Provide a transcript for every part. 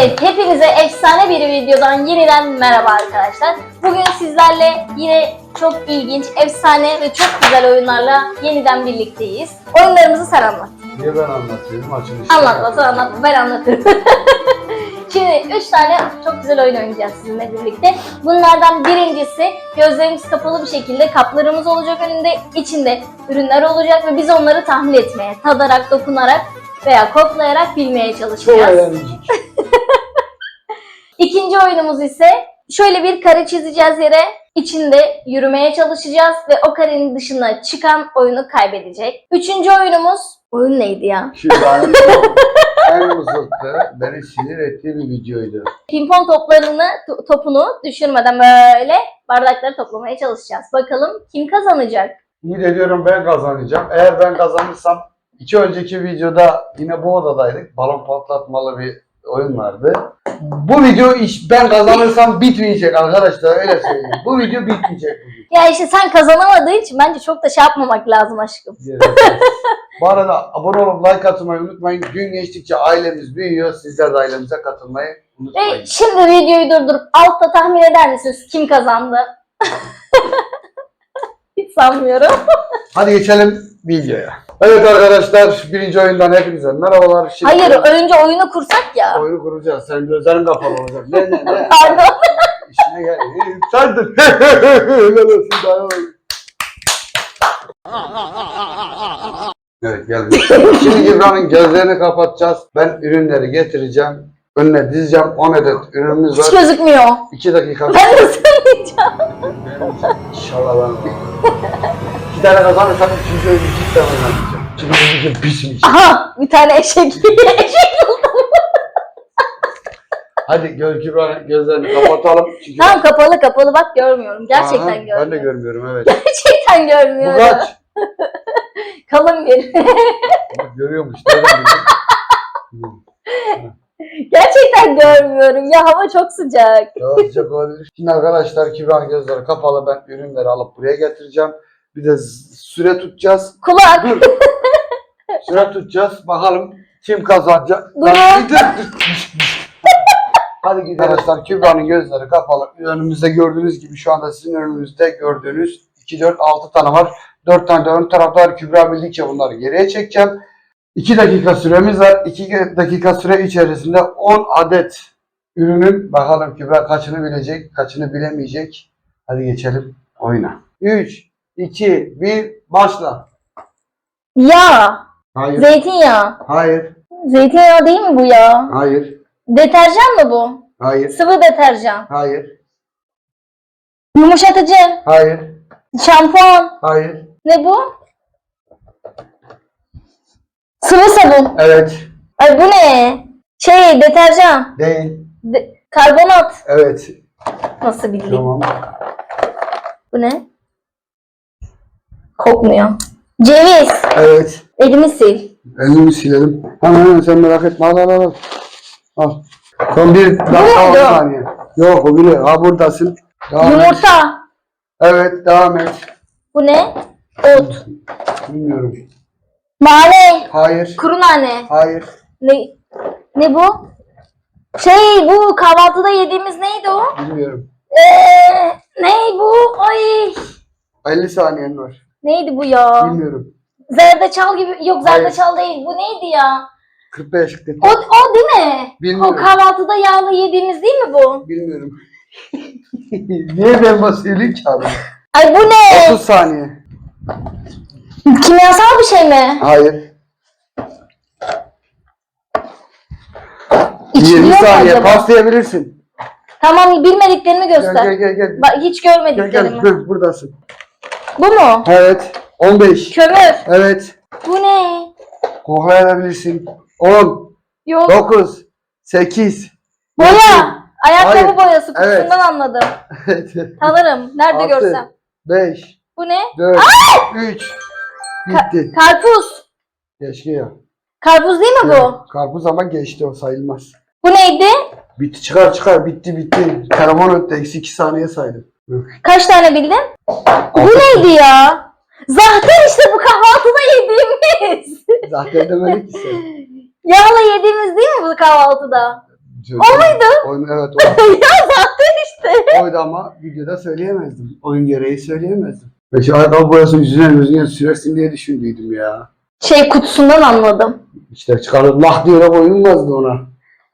Evet, hepinize efsane bir videodan yeniden merhaba arkadaşlar. Bugün sizlerle yine çok ilginç, efsane ve çok güzel oyunlarla yeniden birlikteyiz. Oyunlarımızı sen anlat. Niye ben anlatıyorum açılışta? Anlatma, sen anlatma, ben anlatırım. Şimdi üç tane çok güzel oyun oynayacağız sizinle birlikte. Bunlardan birincisi gözlerimiz kapalı bir şekilde kaplarımız olacak önünde, içinde ürünler olacak ve biz onları tahmin etmeye, tadarak, dokunarak veya koklayarak bilmeye Çok çalışacağız. eğlenceli. İkinci oyunumuz ise şöyle bir kare çizeceğiz yere. içinde yürümeye çalışacağız ve o karenin dışına çıkan oyunu kaybedecek. Üçüncü oyunumuz oyun neydi ya? Şu benim en uzakta beni sinir ettiği bir videoydu. Pimpon toplarını to- topunu düşürmeden böyle bardakları toplamaya çalışacağız. Bakalım kim kazanacak? Ümit ediyorum ben kazanacağım. Eğer ben kazanırsam iki önceki videoda yine bu odadaydık. Balon patlatmalı bir oyun vardı. Bu video iş ben kazanırsam bitmeyecek arkadaşlar öyle söyleyeyim. Bu video bitmeyecek bugün. Ya işte sen kazanamadığın için bence çok da şey yapmamak lazım aşkım. Bu arada abone olup like atmayı unutmayın. Gün geçtikçe ailemiz büyüyor. Sizler de ailemize katılmayı unutmayın. Ve şimdi videoyu durdurup altta tahmin eder misiniz kim kazandı? Hiç sanmıyorum. Hadi geçelim videoya. Evet arkadaşlar birinci oyundan hepinize merhabalar. Şimdi Hayır önce oyunu kursak ya. Oyunu kuracağız. Senin gözlerin kapalı olacak. Ne ne ne? Pardon. İşine gel. Sendin. Helal olsun daha. Evet geldi. Şimdi İbrahim'in gözlerini kapatacağız. Ben ürünleri getireceğim. Önüne dizeceğim. 10 adet ürünümüz Hiç var. gözükmüyor. 2 dakika. Ben de sanmayacağım. İnşallah ben. İki tane kazanırsam üçüncü oyunu cidden oynayacağım. Çünkü bu video bitmeyecek. Aha bir tane eşek. eşek buldum. Hadi göz Kübra'nın gözlerini kapatalım. Çünkü Tamam kapalı kapalı bak görmüyorum. Gerçekten Aha, görmüyorum. Ben de görmüyorum evet. Gerçekten Bu görmüyorum. kaç? Kalın bir. Bak görüyormuş. nereden bildin? Gerçekten görmüyorum. Ya hava çok sıcak. Ya sıcak olabilir. Şimdi arkadaşlar Kübra'nın gözleri kapalı. Ben ürünleri alıp buraya getireceğim. Bir de süre tutacağız. Kulak. Dur. süre tutacağız. Bakalım kim kazanacak. Dur. Lan bir dur. Hadi gidelim. Arkadaşlar Kübra'nın gözleri kapalı. Önümüzde gördüğünüz gibi şu anda sizin önünüzde gördüğünüz 2, 4, 6 tane var. 4 tane de ön tarafta var. Kübra bildikçe bunları geriye çekeceğim. 2 dakika süremiz var. 2 dakika süre içerisinde 10 adet ürünün bakalım Kübra kaçını bilecek, kaçını bilemeyecek. Hadi geçelim oyuna. 3, 2, 1, başla. Ya. Hayır, Zeytinyağı. hayır, Zeytinyağı değil mi bu ya? hayır, Deterjan mı bu? hayır, Sıvı deterjan. hayır, Yumuşatıcı. hayır, Şampuan. hayır. Ne bu? Sıvı sabun. Evet, Ay bu ne? Şey deterjan. değil, De- karbonat. evet. Nasıl bileyim? Tamam. Bu ne? Kokmuyor. Ceviz. Evet. Elimi sil. Elimi silelim. Hemen hemen sen merak etme. Al al al. Al. Son bir dakika on muydu? saniye. Yok o bile. Ha buradasın. Devam et. Yumurta. Evet devam et. Bu ne? Ot. Bilmiyorum. Nane. Hayır. Kuru nane. Hayır. Ne? Ne bu? Şey bu kahvaltıda yediğimiz neydi o? Bilmiyorum. Ee, ne bu? Ay. 50 saniyen var. Neydi bu ya? Bilmiyorum. Zerdeçal gibi. Yok Hayır. zerdeçal değil. Bu neydi ya? 45 40. O, o değil mi? Bilmiyorum. O kahvaltıda yağlı yediğimiz değil mi bu? Bilmiyorum. Niye ben basıyorum ki abi? Ay bu ne? 30 saniye. Kimyasal bir şey mi? Hayır. İçiliyor 20 mu saniye. acaba? Paslayabilirsin. Tamam bilmediklerimi Gel göster. gel gel gel. Bak, hiç Gel görmediklerimi. gel. Hı, buradasın. Bu mu? Evet. 15. Kömür. Evet. Bu ne? Koklayabilirsin. 10, Yok. 9, 8, Boya. Ayakkabı Hayır. boyası Evet. kutusundan anladım. Tanırım. Nerede Altı. görsem. 5, Bu ne? 4, 3. Bitti. Karpuz. Keşke ya. Karpuz değil mi bu? Evet, Karpuz ama geçti o sayılmaz. Bu neydi? Bitti çıkar çıkar bitti bitti. Telefon öttü eksi 2 saniye saydım. Kaç tane bildin? Bu neydi ya? Zaten işte bu kahvaltıda yediğimiz. Zaten demedik ki sen. Yağla yediğimiz değil mi bu kahvaltıda? O muydu? Oyun, evet o. ya zaten işte. oydu ama videoda söyleyemezdim. Oyun gereği söyleyemezdim. Ve şu ayakkabı boyasını yüzüne gözüne sürersin diye düşündüydüm ya. Şey kutusundan anladım. İşte çıkarıp lah diye koyulmazdı ona.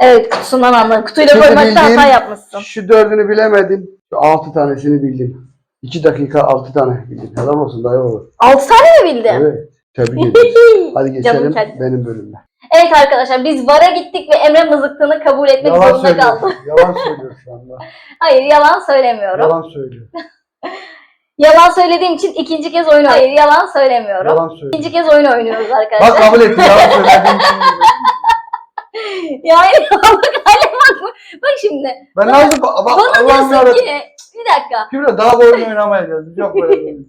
Evet kutusundan anladım. Kutuyla Şimdi koymakta hata yapmışsın. Şu dördünü bilemedim. Şu altı tanesini bildim. İki dakika altı tane bildim. Helal olsun dayı oğlu. 6 tane mi bildin? Evet. Tebrik ederim. Hadi geçelim kendim. benim bölümüme. Evet arkadaşlar biz VAR'a gittik ve Emre mızıktığını kabul etmek Yalan zorunda kaldı. Yalan söylüyor şu anda. Hayır yalan söylemiyorum. Yalan, Yalan söylüyor. söylediğim için ikinci kez oyun Hayır yalan söylemiyorum. Yalan söylüyor. İkinci kez oyun oynuyoruz Bak arkadaşlar. kabul etti yalan söylediğim için. yani bak hale bak. Bak şimdi. Ben nasıl bak, bak Bana Allah'ım diyorsun ki bir dakika. Kübra daha bu oyun oynamayacağız. Yok böyle.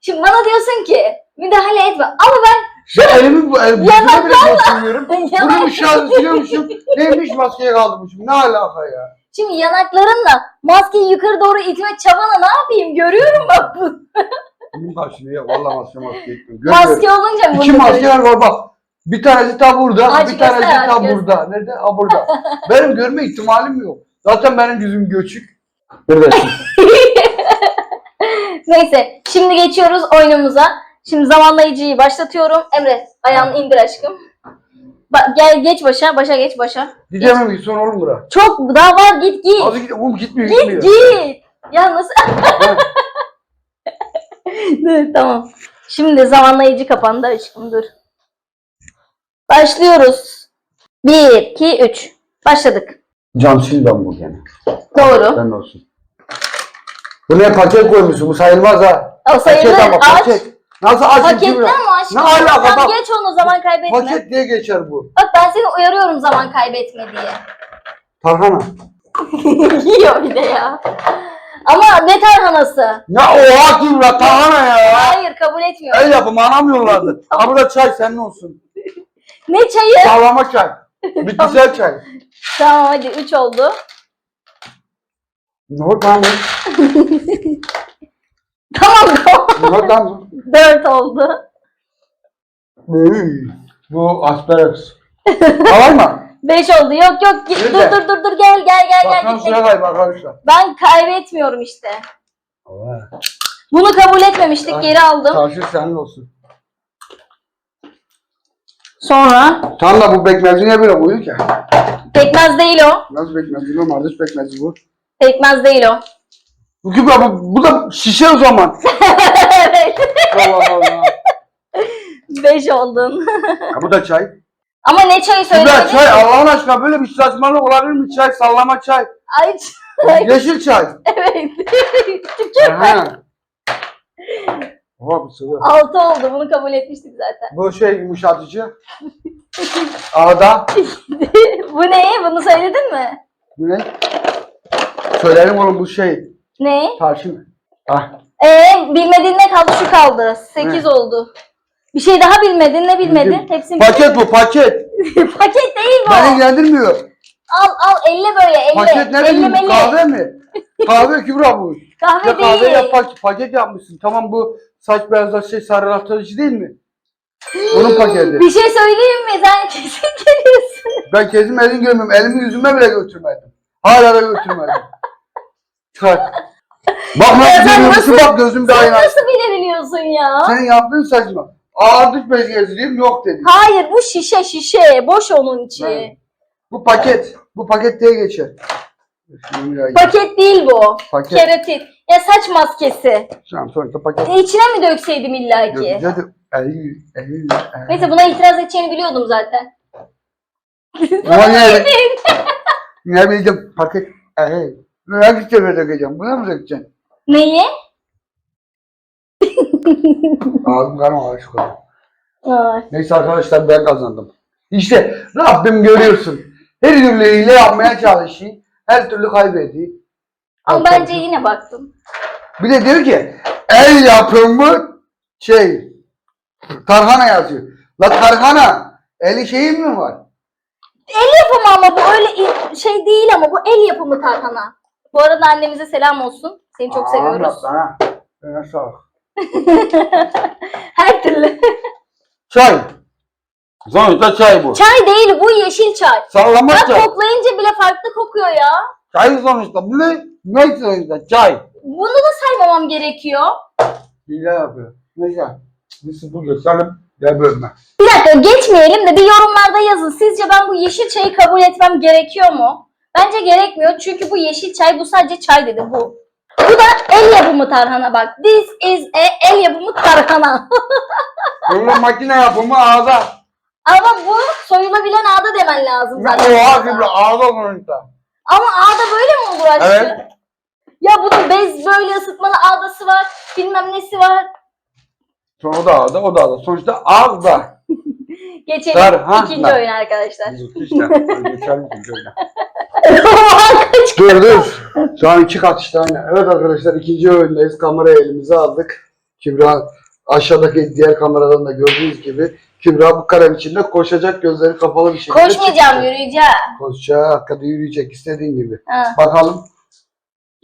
Şimdi bana diyorsun ki müdahale etme. Ama ben Ben elimi bu el, yüzüme bile. Yalan- Bunu şarjı siliyormuşum. Neymiş maskeye kaldırmışım. Ne alaka ya? şimdi yanaklarınla maskeyi yukarı doğru itme çabana ne yapayım? Görüyorum bak bu. Bunun karşılığı ya. Valla maske maske. Görmüyorum. Maske olunca mı? İki bunu maskeler var bak. Bir tanesi ta burada, Aç bir tanesi göster, ta göster. burada. Nerede? Ha burada. benim görme ihtimalim yok. Zaten benim yüzüm göçük. Neredesin? Neyse şimdi geçiyoruz oyunumuza. Şimdi zamanlayıcıyı başlatıyorum. Emre ayağını indir aşkım. Ba- gel geç başa, başa geç başa. Diyemem ki son olur bura? Çok daha var git git. Hadi git. Oğlum gitmiyor Git gitmiyor. git. Ya nasıl? dur tamam. Şimdi zamanlayıcı kapandı aşkım dur. Başlıyoruz. 1, 2, 3. Başladık. Can sil ben bu gene. Doğru. Ben olsun. Bu ne paket koymuşsun? Bu sayılmaz ha. O sayılır. Paket ama Aç. paket. Nasıl açayım Paketler Kübra? mi aşkım? Ne alaka Tamam, bak. Geç onu zaman kaybetme. Paket diye geçer bu. Bak ben seni uyarıyorum zaman kaybetme diye. Tarhana. Yiyor bir de ya. Ama ne tarhanası? Ya oha Kübra tarhana ya. Hayır kabul etmiyorum. El yapımı anamıyorlardı. Ha burada çay senin olsun. Ne çayı? Sağlama çay. Bitkisel çay. Tamam hadi 3 oldu. Ne oldu lan? Tamam tamam. Ne oldu lan? 4 oldu. Ey, Bu asparagus. Tamam mı? 5 oldu. Yok yok git. Dur Nerede? dur dur dur gel gel gel gel Bakan git. suya kayıp arkadaşlar. Ben kaybetmiyorum işte. Bunu kabul etmemiştik geri aldım. Çarşı senin olsun. Sonra Tam da bu pekmezi niye böyle koyuyor ki? pekmez değil o. Nasıl pekmezi bu? Mardıç pekmezi bu. Pekmez değil o. Bu Kübra bu, bu da şişe o zaman. evet. Allah Allah. 5 oldun. Ha, bu da çay. Ama ne çayı Kübra söylemedin? çay Allah'ın aşkına böyle bir saçmalık olabilir mi? Çay sallama çay. Ay çay. Yeşil çay. evet. Aha. Oha bu sıvı. 6 oldu. Bunu kabul etmiştik zaten. Bu şey yumuşatıcı. Ağda. Bu ne? Bunu söyledin mi? Bu ne? Söylerim oğlum bu şey. Ne? Tarçın. Ah. Ee, bilmediğin ne kaldı? Şu kaldı. 8 Ne? oldu. Bir şey daha bilmedin. Ne bilmedin? Bildim. Hepsini Paket bu paket. Paket değil bu. Beni ilgilendirmiyor. Al al elle böyle elle. Paket ne elle bileyim kahve mi? kahve Kübra bu. Kahve Ya kahve değil. yap pak- paket yapmışsın. Tamam bu saç beyazlar şey sarılatıcı değil mi? Onun paketi. Bir şey söyleyeyim mi? Sen kesin geliyorsun. Ben kesim elin görmüyorum. Elimi yüzüme bile götürmedim. Hala da götürmedim. Çıkar. Bak nasıl sen görüyorsun bak gözümde Sen ayna. nasıl bilebiliyorsun ya? Senin yaptığın saçma. Ağırlık bezi gezdireyim yok dedi. Hayır bu şişe şişe. Boş onun içi. Evet. Bu paket. Bu paket diye geçer. Paket değil bu. Paket. Keratin. Ya saç maskesi. Tamam sonuçta paket. E, içine mi dökseydim illaki? Hadi. Ey, ey, Neyse buna itiraz edeceğini biliyordum zaten. Ama ne? Ne bildim paket. Ey. Ne gideceğim dökeceğim? Buna mı dökeceksin? Neyi? Ağzım şu kadar. Ay. Neyse arkadaşlar ben kazandım. İşte Rabbim görüyorsun. Her türlü hile yapmaya çalışıyor. Her türlü kaybediyor. Ama bence yine baktım. Bir de diyor ki el yapımı şey tarhana yazıyor. La tarhana eli şeyin mi var? El yapımı ama bu öyle şey değil ama bu el yapımı tarhana. Bu arada annemize selam olsun. Seni çok Aa, seviyoruz. bak Sana. Sana sağ ol. Her türlü. Çay. Sonuçta çay bu. Çay değil bu yeşil çay. Sallama Bak çay. koklayınca bile farklı kokuyor ya. Çay sonuçta. Bu ne? Ne sonuçta? Çay. Bunu da saymamam gerekiyor. Hile yapıyor. Neyse. Neyse bu geçelim. Gel bölme. Bir dakika geçmeyelim de bir yorumlarda yazın. Sizce ben bu yeşil çayı kabul etmem gerekiyor mu? Bence gerekmiyor çünkü bu yeşil çay bu sadece çay dedi bu. Bu da el yapımı tarhana bak. This is a el yapımı tarhana. Bunun makine yapımı ağda. Ama bu soyulabilen ağda demen lazım zaten. Oha gibi ağda sonuçta. Ama ağda böyle mi olur aşkım? Evet. Ya bunun bez böyle ısıtmalı ağdası var. Bilmem nesi var. Sonra o da ağda, o da ağda. Sonuçta ağda. Geçelim Tarhana. ikinci oyun arkadaşlar. işte. Geçelim ikinci oyuna. Dur dur. Şu an iki katışta aynı. Evet arkadaşlar ikinci oyundayız. Kamerayı elimize aldık. Kübra aşağıdaki diğer kameradan da gördüğünüz gibi Kübra bu karenin içinde koşacak gözleri kapalı bir şekilde Koşmayacağım çıktı. yürüyeceğim. Koşacak, arkada yürüyecek istediğin gibi. Ha. Bakalım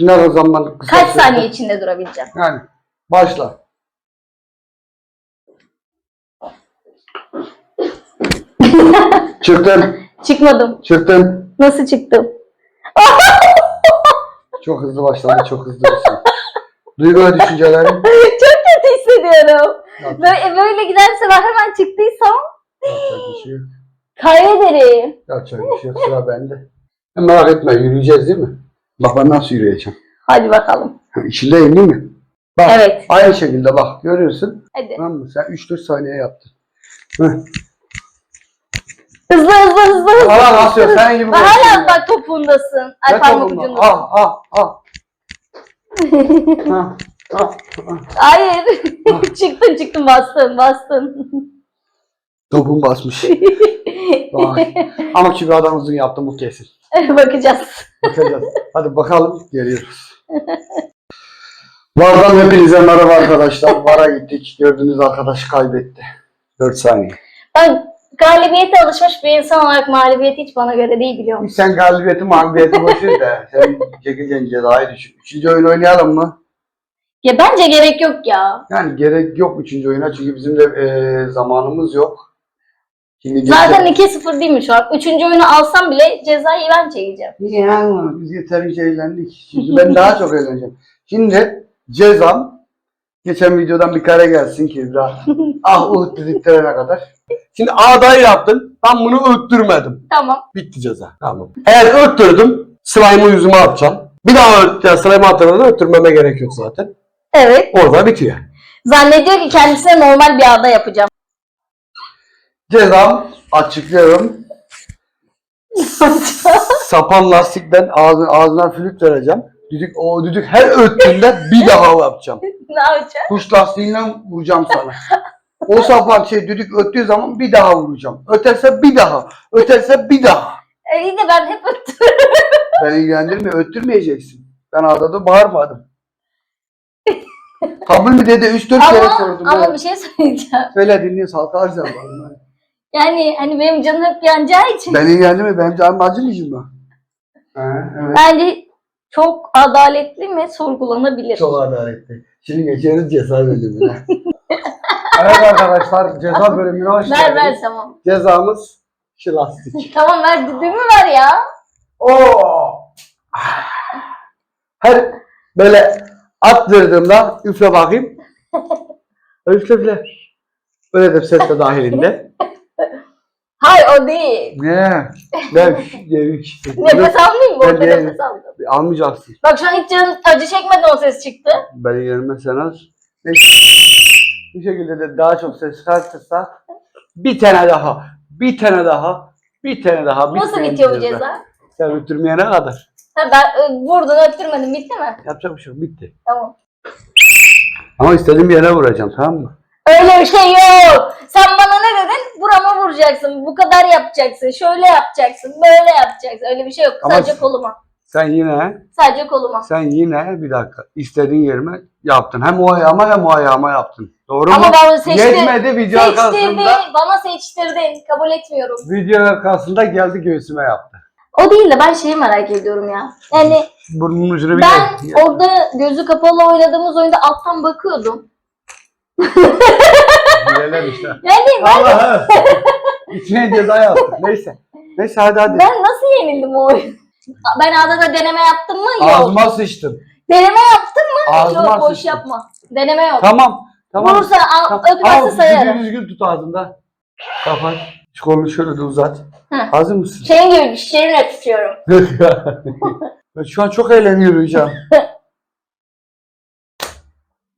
ne zaman kısa Kaç sürede- saniye içinde durabileceğim? Yani başla. Çıktın, Çıkmadım. çıktın. Nasıl çıktım? Çok hızlı başladı, çok hızlı başladı. Duygu ve düşüncelerin. Çok Yapacak Böyle, böyle giderse ben hemen çıktıysam bir şey yok. kaybederim. Yapacak bir şey yok. Sıra bende. E, Merak etme, yürüyeceğiz değil mi? Bak ben nasıl yürüyeceğim. Hadi bakalım. İçindeyim değil mi? Bak, Evet. aynı şekilde bak, görüyorsun. Hadi. Tamam mı? Sen 3-4 saniye yaptın. Heh. Hızlı hızlı hızlı hızlı. Hala basıyor, sen gibi Bak hala bak topundasın. Ay Ne parmak ucunda. Ah, ah, ah. ah, ah, ah. Hayır. çıktın çıktın bastın bastın. Topum basmış. Vay. Ama Kübra'dan uzun yaptım bu kesin. Bakacağız. Bakacağız. Hadi bakalım geliyoruz. Vardan hepinize merhaba arkadaşlar. Vara gittik. Gördüğünüz arkadaş kaybetti. 4 saniye. Ben galibiyete alışmış bir insan olarak mağlubiyet hiç bana göre değil biliyor musun? Sen galibiyeti mağlubiyeti boşver de. Sen çekeceğin cezayı düşün. Üçüncü oyun oynayalım mı? Ya bence gerek yok ya. Yani gerek yok üçüncü oyuna çünkü bizim de eee, zamanımız yok. Şimdi Zaten 2-0 değil mi şu an? Üçüncü oyunu alsam bile cezayı ben çekeceğim. Ya biz yeterince eğlendik. Şimdi ben daha çok eğleneceğim. Şimdi cezam geçen videodan bir kare gelsin Kübra. ah uh dediklerine kadar. Şimdi A'dayı yaptın. Ben bunu öttürmedim. Tamam. Bitti ceza. Tamam. Eğer öttürdüm slime'ı yüzüme atacağım. Bir daha öt, yani slime'ı atana öttürmeme gerek yok zaten. Evet. Orada bitiyor. Zannediyor ki kendisine normal bir ağda yapacağım. Cezam açıklıyorum. Sapan lastikten ağzına, ağzına flüt vereceğim. Düdük, o düdük her öttüğünde bir daha yapacağım. ne yapacağım? Kuş lastiğiyle vuracağım sana. O sapan şey düdük öttüğü zaman bir daha vuracağım. Öterse bir daha. Öterse bir daha. E yine ben hep öttüm. Ben ilgilendirmiyor. Öttürmeyeceksin. Ben adada bağırmadım. Kabul mü dedi? 3-4 kere Ama, sordum. ama bir şey söyleyeceğim. Söyle dinliyoruz. Halka arz yapalım. Yani hani benim canım hep yanacağı için. Ben ilgilendirmiyor. Benim canım acımayacak mı? Ha, evet. Bence çok adaletli mi sorgulanabilir. Çok adaletli. Şimdi geçeriz ceza bölümüne. evet arkadaşlar ceza bölümüne hoş Ver geldiniz. ver tamam. Cezamız şu lastik. Tamam ver düdüğümü ver ya. Oo! Her böyle attırdığımda üfle bakayım. üfle üfle. Böyle de ses de dahilinde. Hayır o değil. Ne? Ne? Ne? Nefes almayayım mı? Ben Orada de- nefes aldım. Almayacaksın. Bak şu an hiç canım acı çekmeden o ses çıktı. Beni yerime sen az. Bu şekilde de daha çok ses çıkartırsa bir tane daha, bir tane daha, bir tane daha. Nasıl bitmeyen bitiyor bu ceza? Sen öttürmeyene kadar. Ha, ben e, vurdun öttürmedim bitti mi? Yapacak bir şey yok. Bitti. Tamam. Ama istediğim yere vuracağım tamam mı? Öyle bir şey yok. Sen bana ne dedin? Burama vuracaksın. Bu kadar yapacaksın. Şöyle yapacaksın. Böyle yapacaksın. Öyle bir şey yok. Ama- Sadece koluma. Sen yine, Sadece koluma. sen yine bir dakika istediğin yerime yaptın. Hem o ayağıma hem o ayağıma yaptın. Doğru Ama mu? ben seçtim. Yetmedi video Seçtirdin. arkasında. Bana seçtirdin. Kabul etmiyorum. Video arkasında geldi göğsüme yaptı. O değil de ben şeyi merak ediyorum ya. Yani Burnunun ucunu bir ben orada gözü kapalı oynadığımız oyunda alttan bakıyordum. Bileler işte. Yani ben Allah'ım. İçine ceza yaptık. Neyse. Neyse hadi hadi. Ben nasıl yenildim o oyun? Ben adada deneme yaptım mı? Yok. Ağzıma sıçtın. Deneme yaptın mı? Ağzıma Yok boş sıçtın. yapma. Deneme yok. Tamam. Tamam. Vurursa al, ötmezse Ama sayarım. düzgün düzgün tut ağzında. Kapat. Şu kolunu şöyle de uzat. Heh. Hazır mısın? Senin gibi şirinle tutuyorum. ben şu an çok eğleniyorum hocam.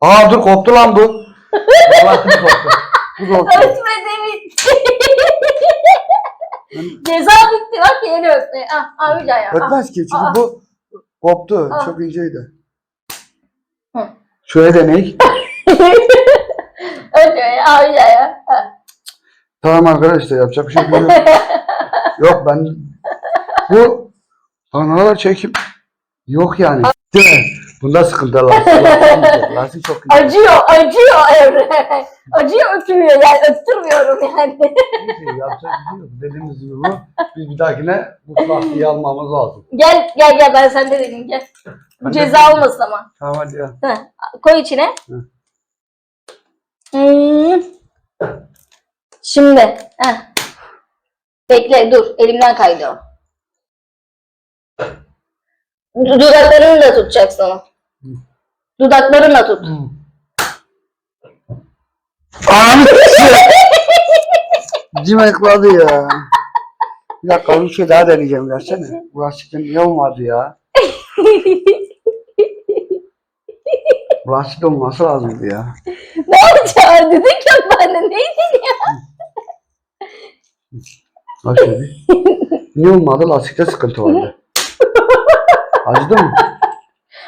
Aa dur koptu lan bu. Vallahi koptu. Bu koptu. Ötmedi bitti. Ceza bitti bak yeni öptü. Ah, ah Hülya ya. Ah. Ötmez ki çünkü Aa. bu koptu. Aa. Çok inceydi. Hı. Şöyle deney. Ötüyor ya. Ah Hülya ya. Ah. Tamam arkadaşlar yapacak bir şey yok. yok ben bu analar çekim yok yani. Değil mi? Bunda sıkıntı. Lastik, lastik çok güzel. Acıyor, acıyor Emre. Acıyor ötmüyor yani öttürmüyorum yani. Neyse, yapacak bir şey yok. Dediğimiz gibi bu. Biz bir dahakine bu lastiği almamız lazım. Gel gel gel ben sende dedim gel. Ben de- Ceza olmasın ama. Tamam hadi ya. Heh, koy içine. Hı. Hmm. Şimdi. Heh. Bekle dur. Elimden kaydı o. Du- Dudaklarını da tutacaksın onu. Dudaklarını tut. Anı Cimekladı ya. Bir dakika bir şey daha deneyeceğim versene. Bu lastikten niye olmadı ya? Bu lastik olması lazımdı ya. ne olacak? Dedik yok bende. Neydi ya? Bak şimdi. Niye olmadı? Lastikte sıkıntı vardı. Acıdı mı?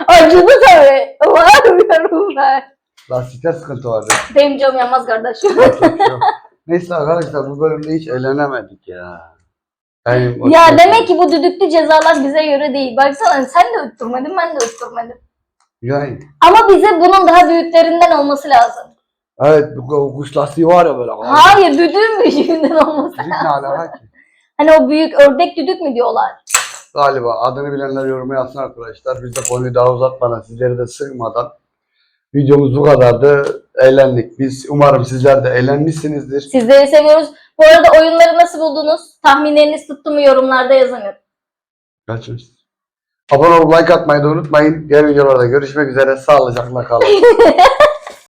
Acıdı tabii. Varmıyorum ben. Lastikte sıkıntı vardı. Benim canım yanmaz kardeşim. Yapacak bir şey yok. Neyse arkadaşlar bu bölümde hiç eğlenemedik ya. Yani, ya demek ki bu düdüklü cezalar bize göre değil. Baksana sen de öttürmedin ben de öttürmedim. Yani Ama bize bunun daha büyüklerinden olması lazım. Evet bu bu kuş lastiği var ya böyle. Hayır düdüğün büyüğünden olması Düdük ne alaka ki? Hani o büyük ördek düdük mü diyorlar? Galiba adını bilenler yoruma yazsın arkadaşlar. Biz de konuyu daha uzatmadan sizleri de sığmadan videomuz bu kadardı. Eğlendik biz. Umarım sizler de eğlenmişsinizdir. Sizleri seviyoruz. Bu arada oyunları nasıl buldunuz? Tahminleriniz tuttu mu yorumlarda yazın. Kaçmış. Abone olup like atmayı da unutmayın. Diğer videolarda görüşmek üzere. Sağlıcakla kalın.